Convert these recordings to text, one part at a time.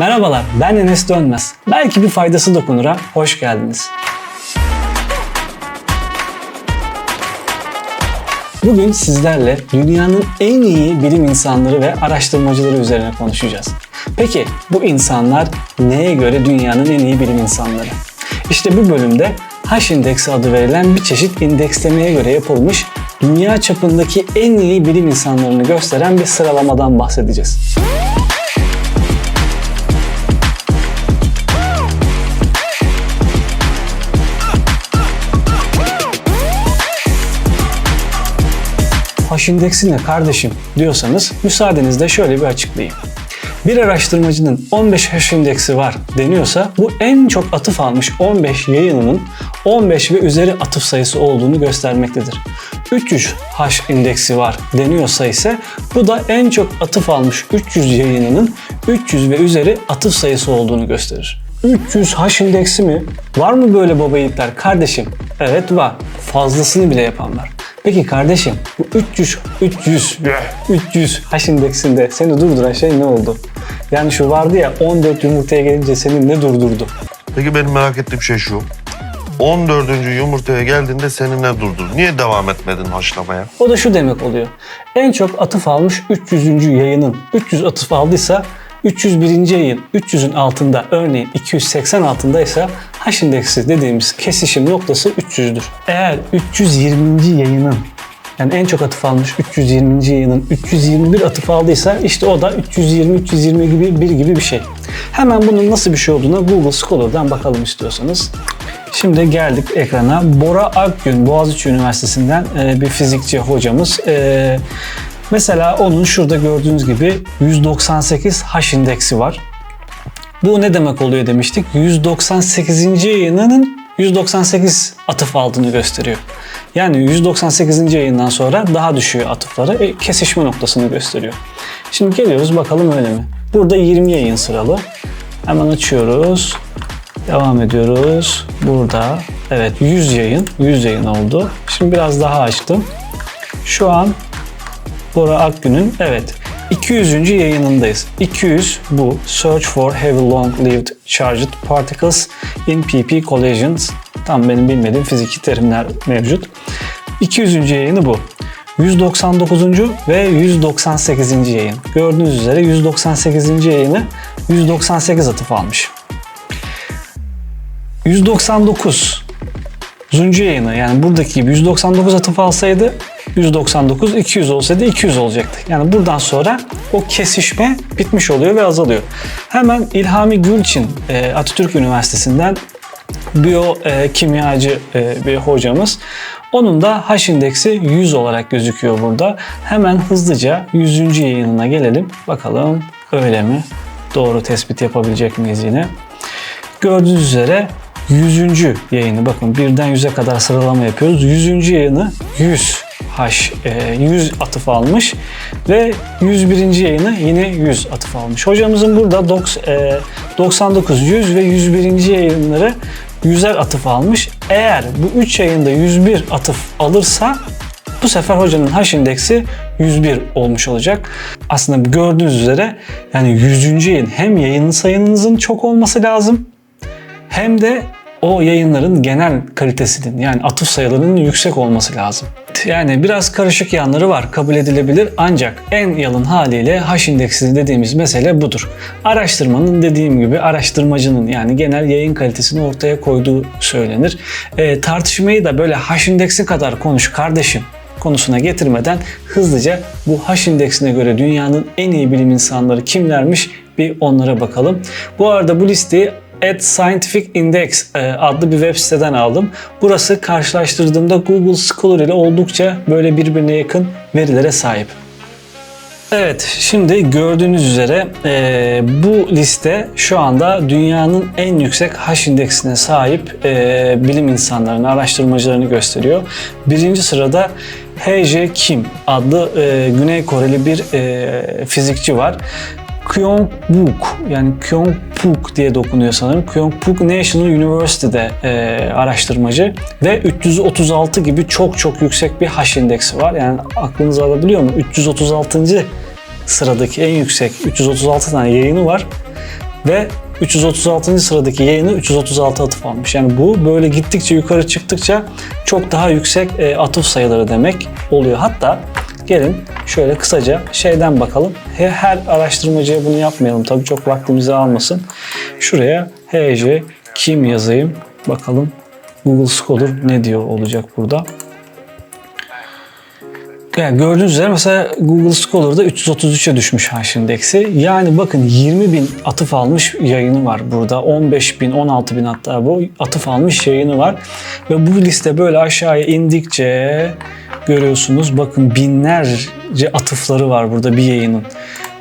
Merhabalar, ben Enes Dönmez. Belki bir faydası dokunura hoş geldiniz. Bugün sizlerle dünyanın en iyi bilim insanları ve araştırmacıları üzerine konuşacağız. Peki bu insanlar neye göre dünyanın en iyi bilim insanları? İşte bu bölümde H indeksi adı verilen bir çeşit indekslemeye göre yapılmış dünya çapındaki en iyi bilim insanlarını gösteren bir sıralamadan bahsedeceğiz. H indeksi ne kardeşim diyorsanız müsaadenizle şöyle bir açıklayayım. Bir araştırmacının 15 H indeksi var deniyorsa bu en çok atıf almış 15 yayınının 15 ve üzeri atıf sayısı olduğunu göstermektedir. 300 H indeksi var deniyorsa ise bu da en çok atıf almış 300 yayınının 300 ve üzeri atıf sayısı olduğunu gösterir. 300 H indeksi mi? Var mı böyle baba yiğitler kardeşim? Evet var. Fazlasını bile yapanlar. Peki kardeşim bu 300 300 300 H indeksinde seni durduran şey ne oldu? Yani şu vardı ya 14 yumurtaya gelince seni ne durdurdu? Peki benim merak ettiğim şey şu. 14. yumurtaya geldiğinde seni ne durdur? Niye devam etmedin haşlamaya? O da şu demek oluyor. En çok atıf almış 300. yayının 300 atıf aldıysa 301. yayın 300'ün altında örneğin 280 altındaysa H indeksi dediğimiz kesişim noktası 300'dür. Eğer 320. yayının yani en çok atıf almış 320. yayının 321 atıf aldıysa işte o da 320-320 gibi bir gibi bir şey. Hemen bunun nasıl bir şey olduğuna Google Scholar'dan bakalım istiyorsanız. Şimdi geldik ekrana. Bora Akgün Boğaziçi Üniversitesi'nden e, bir fizikçi hocamız. E, mesela onun şurada gördüğünüz gibi 198 H indeksi var. Bu ne demek oluyor demiştik? 198. yayınının 198 atıf aldığını gösteriyor. Yani 198. yayından sonra daha düşüyor atıfları. E, kesişme noktasını gösteriyor. Şimdi geliyoruz bakalım öyle mi? Burada 20 yayın sıralı. Hemen açıyoruz. Devam ediyoruz. Burada evet 100 yayın. 100 yayın oldu. Şimdi biraz daha açtım. Şu an Bora Akgün'ün evet 200. yayınındayız. 200 bu Search for Heavy Long Lived Charged Particles in PP Collisions. Tam benim bilmediğim fiziki terimler mevcut. 200. yayını bu. 199. ve 198. yayın. Gördüğünüz üzere 198. yayını 198 atıf almış. 199 Zuncu yayını yani buradaki gibi 199 atıf alsaydı 199, 200 olsaydı 200 olacaktı. Yani buradan sonra o kesişme bitmiş oluyor ve azalıyor. Hemen İlhami Gülçin e, Atatürk Üniversitesi'nden biyo e, kimyacı e, bir hocamız. Onun da H indeksi 100 olarak gözüküyor burada. Hemen hızlıca 100. yayınına gelelim. Bakalım öyle mi? Doğru tespit yapabilecek miyiz yine? Gördüğünüz üzere 100. yayını bakın birden 100'e kadar sıralama yapıyoruz. 100. yayını 100 H 100 atıf almış ve 101. yayını yine 100 atıf almış. Hocamızın burada 99, 100 ve 101. yayınları 100'er atıf almış. Eğer bu 3 yayında 101 atıf alırsa bu sefer hocanın H indeksi 101 olmuş olacak. Aslında gördüğünüz üzere yani 100. yayın hem yayın sayınızın çok olması lazım hem de o yayınların genel kalitesinin yani atıf sayılarının yüksek olması lazım. Yani biraz karışık yanları var kabul edilebilir ancak en yalın haliyle H indeksi dediğimiz mesele budur. Araştırmanın dediğim gibi araştırmacının yani genel yayın kalitesini ortaya koyduğu söylenir. E, tartışmayı da böyle H indeksi kadar konuş kardeşim konusuna getirmeden hızlıca bu H indeksine göre dünyanın en iyi bilim insanları kimlermiş bir onlara bakalım. Bu arada bu listeyi At Scientific Index e, adlı bir web siteden aldım. Burası karşılaştırdığımda Google Scholar ile oldukça böyle birbirine yakın verilere sahip. Evet, şimdi gördüğünüz üzere e, bu liste şu anda dünyanın en yüksek H indeksine sahip e, bilim insanlarını, araştırmacılarını gösteriyor. Birinci sırada H.J. Kim adlı e, Güney Koreli bir e, fizikçi var. Kyongbuk yani Kyongbuk diye dokunuyor sanırım. Kyongbuk National University'de e, araştırmacı ve 336 gibi çok çok yüksek bir H indeksi var. Yani aklınız alabiliyor mu? 336. sıradaki en yüksek 336 tane yayını var ve 336. sıradaki yayını 336 atıf almış. Yani bu böyle gittikçe yukarı çıktıkça çok daha yüksek e, atıf sayıları demek oluyor. Hatta gelin şöyle kısaca şeyden bakalım. He- Her araştırmacıya bunu yapmayalım. Tabii çok vaktimizi almasın. Şuraya HJ kim yazayım. Bakalım Google Scholar ne diyor olacak burada. Yani gördüğünüz üzere mesela Google Scholar'da 333'e düşmüş hash indeksi. Yani bakın 20 bin atıf almış yayını var burada. 15 bin, 16 bin hatta bu atıf almış yayını var. Ve bu liste böyle aşağıya indikçe görüyorsunuz bakın binlerce atıfları var burada bir yayının.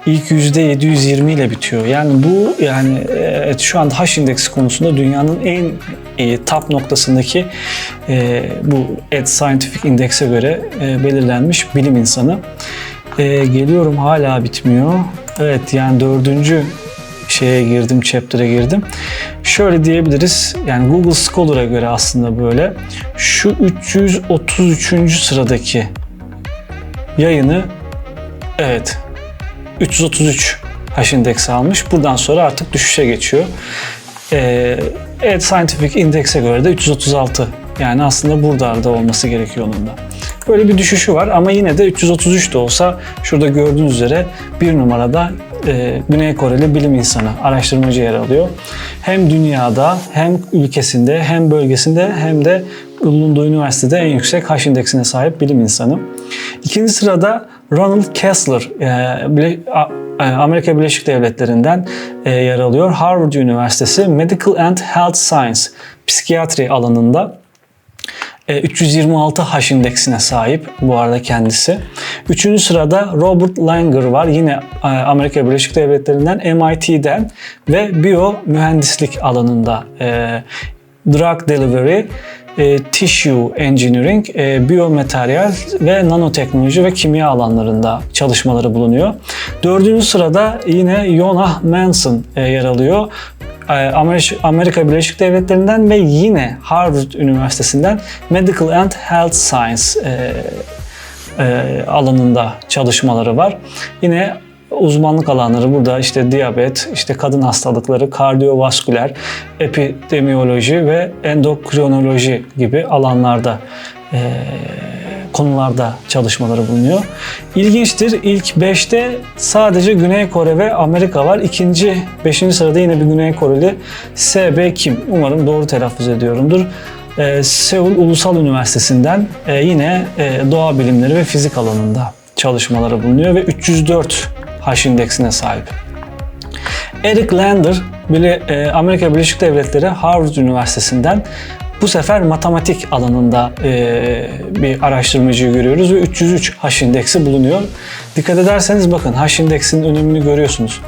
İlk %720 ile bitiyor. Yani bu yani evet, şu anda hash indeksi konusunda dünyanın en e, top noktasındaki e, bu Ad Scientific Index'e göre e, belirlenmiş bilim insanı. E, geliyorum hala bitmiyor. Evet yani dördüncü şeye girdim, chapter'e girdim. Şöyle diyebiliriz. Yani Google Scholar'a göre aslında böyle. Şu 333. sıradaki yayını evet 333 hash indeksi almış. Buradan sonra artık düşüşe geçiyor. Ee, evet Scientific Index'e göre de 336. Yani aslında buralarda olması gerekiyor onun da. Böyle bir düşüşü var ama yine de 333 de olsa şurada gördüğünüz üzere bir numarada e, Güney Koreli bilim insanı, araştırmacı yer alıyor. Hem dünyada hem ülkesinde hem bölgesinde hem de bulunduğu üniversitede en yüksek hash indeksine sahip bilim insanı. İkinci sırada Ronald Kessler, e, e, Amerika Birleşik Devletleri'nden e, yer alıyor. Harvard Üniversitesi Medical and Health Science, psikiyatri alanında e, 326 hash indeksine sahip bu arada kendisi. Üçüncü sırada Robert Langer var. Yine Amerika Birleşik Devletleri'nden MIT'den ve biyo mühendislik alanında drug delivery, e, tissue engineering, e, biyomateryal ve nanoteknoloji ve kimya alanlarında çalışmaları bulunuyor. Dördüncü sırada yine Jonah Manson e, yer alıyor. E, Amerika Birleşik Devletleri'nden ve yine Harvard Üniversitesi'nden Medical and Health Science e, e, alanında çalışmaları var. Yine uzmanlık alanları burada işte diyabet, işte kadın hastalıkları, kardiyovasküler, epidemiyoloji ve endokrinoloji gibi alanlarda e, konularda çalışmaları bulunuyor. İlginçtir. İlk 5'te sadece Güney Kore ve Amerika var. İkinci, 5. sırada yine bir Güney Koreli SB Kim. Umarım doğru telaffuz ediyorumdur. Ee, Seul Ulusal Üniversitesi'nden e, yine e, doğa bilimleri ve fizik alanında çalışmaları bulunuyor ve 304 H indeksine sahip. Eric Lander, e, Amerika Birleşik Devletleri Harvard Üniversitesi'nden bu sefer matematik alanında e, bir araştırmacıyı görüyoruz ve 303 H indeksi bulunuyor. Dikkat ederseniz bakın H indeksinin önemini görüyorsunuz.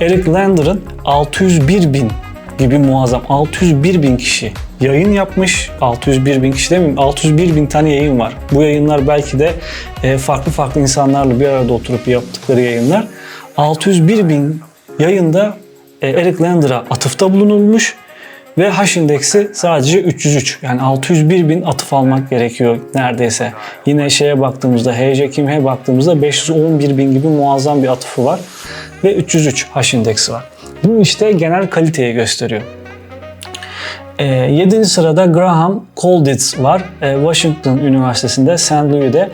Eric Lander'ın 601 bin gibi muazzam 601 bin kişi yayın yapmış. 601 bin kişi demeyeyim 601 bin tane yayın var. Bu yayınlar belki de e, farklı farklı insanlarla bir arada oturup yaptıkları yayınlar. 601 bin yayında e, Eric Lander'a atıfta bulunulmuş ve H indeksi sadece 303. Yani 601 bin atıf almak gerekiyor neredeyse. Yine şeye baktığımızda, HC Kim'e baktığımızda 511 bin gibi muazzam bir atıfı var. Ve 303 H indeksi var. Bu işte genel kaliteyi gösteriyor. E, 7. sırada Graham Colditz var. E, Washington Üniversitesi'nde, St. Louis'de.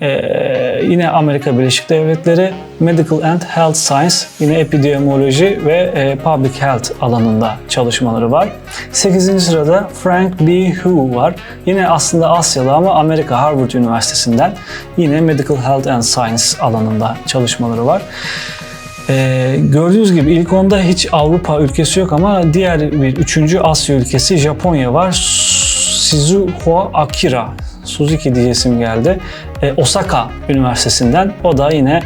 E, yine Amerika Birleşik Devletleri Medical and Health Science, yine epidemioloji ve e, public health alanında çalışmaları var. 8. sırada Frank B. Hu var. Yine aslında Asyalı ama Amerika Harvard Üniversitesi'nden yine Medical Health and Science alanında çalışmaları var. Ee, gördüğünüz gibi ilk onda hiç Avrupa ülkesi yok ama diğer bir üçüncü Asya ülkesi Japonya var. Shizuoka Akira, Suzuki diye isim geldi. Ee, Osaka Üniversitesi'nden. O da yine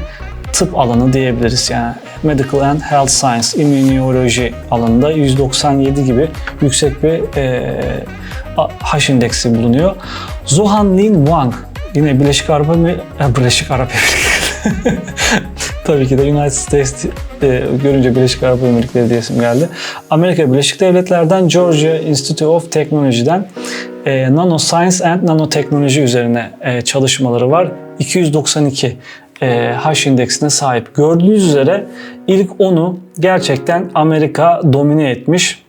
tıp alanı diyebiliriz. Yani Medical and Health Science, İmmünoloji alanında 197 gibi yüksek bir e, H indeksi bulunuyor. Zohan Lin Wang yine Birleşik Arap Emirlikleri, Birleşik Arap Emirlikleri Tabii ki de United States e, görünce Birleşik Arap Emirlikleri diye isim geldi. Amerika Birleşik Devletleri'den Georgia Institute of Technology'den e, Nanoscience and Nanotechnology üzerine e, çalışmaları var. 292 e, H indeksine sahip. Gördüğünüz üzere ilk 10'u gerçekten Amerika domine etmiş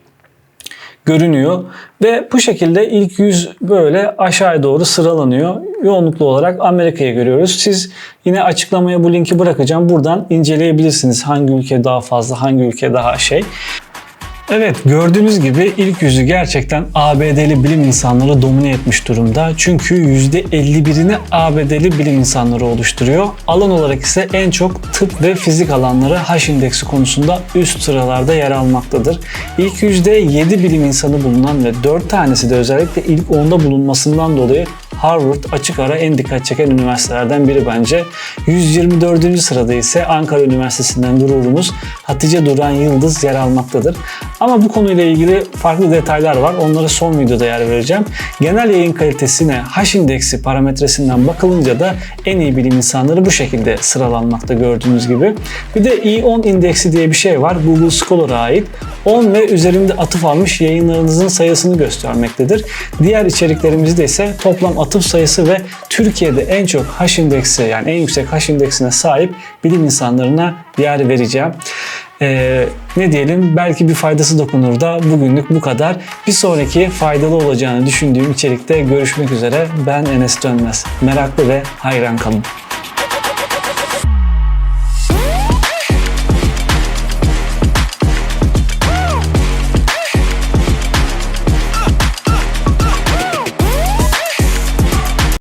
görünüyor ve bu şekilde ilk 100 böyle aşağıya doğru sıralanıyor. Yoğunluklu olarak Amerika'yı görüyoruz. Siz yine açıklamaya bu linki bırakacağım. Buradan inceleyebilirsiniz hangi ülke daha fazla, hangi ülke daha şey. Evet gördüğünüz gibi ilk yüzü gerçekten ABD'li bilim insanları domine etmiş durumda. Çünkü %51'ini ABD'li bilim insanları oluşturuyor. Alan olarak ise en çok tıp ve fizik alanları H indeksi konusunda üst sıralarda yer almaktadır. İlk yüzde 7 bilim insanı bulunan ve 4 tanesi de özellikle ilk 10'da bulunmasından dolayı Harvard açık ara en dikkat çeken üniversitelerden biri bence. 124. sırada ise Ankara Üniversitesi'nden gururumuz Hatice Duran Yıldız yer almaktadır. Ama bu konuyla ilgili farklı detaylar var. Onlara son videoda yer vereceğim. Genel yayın kalitesine H indeksi parametresinden bakılınca da en iyi bilim insanları bu şekilde sıralanmakta gördüğünüz gibi. Bir de i10 indeksi diye bir şey var. Google Scholar'a ait. 10 ve üzerinde atıf almış yayınlarınızın sayısını göstermektedir. Diğer içeriklerimizde ise toplam atıf sayısı ve Türkiye'de en çok H indeksi yani en yüksek H indeksine sahip bilim insanlarına yer vereceğim. Ee, ne diyelim belki bir faydası dokunur da bugünlük bu kadar. Bir sonraki faydalı olacağını düşündüğüm içerikte görüşmek üzere. Ben Enes Dönmez. Meraklı ve hayran kalın.